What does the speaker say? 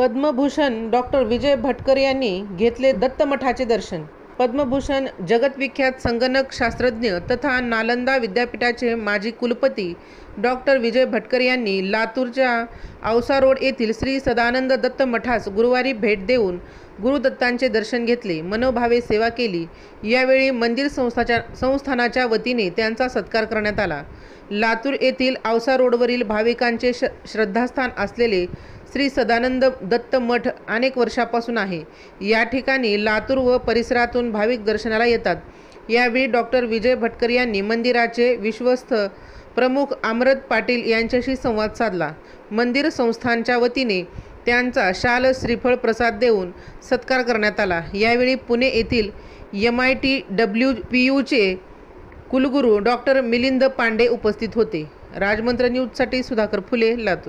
Padma Bhushan doctor Vijay Bhatkar यांनी घेतले दत्तमठाचे दर्शन. पद्मभूषण जगतविख्यात संगणक शास्त्रज्ञ तथा नालंदा विद्यापीठाचे माजी कुलपती डॉक्टर विजय भटकर यांनी लातूरच्या औसा रोड येथील श्री सदानंद दत्त मठास गुरुवारी भेट देऊन गुरुदत्तांचे दर्शन घेतले मनोभावे सेवा केली. यावेळी मंदिर संस्थाच्या संस्थानाच्या वतीने त्यांचा सत्कार करण्यात आला. लातूर येथील औसा रोडवरील भाविकांचे श श्रद्धास्थान असलेले श्री सदानंद दत्त मठ अनेक वर्षापासून आहे. या ठिकाणी लातूर व परिसरातून भाविक दर्शनाला येतात. यावेळी डॉक्टर विजय भटकर यांनी मंदिराचे विश्वस्त प्रमुख अमृत पाटील यांच्याशी संवाद साधला. मंदिर संस्थानच्या वतीने त्यांचा शाल श्रीफळ प्रसाद देऊन सत्कार करण्यात आला. यावेळी पुणे येथील M I T W P यूचे कुलगुरू डॉक्टर मिलिंद पांडे उपस्थित होते. राजमंत्र न्यूजसाठी सुधाकर फुले लातूर.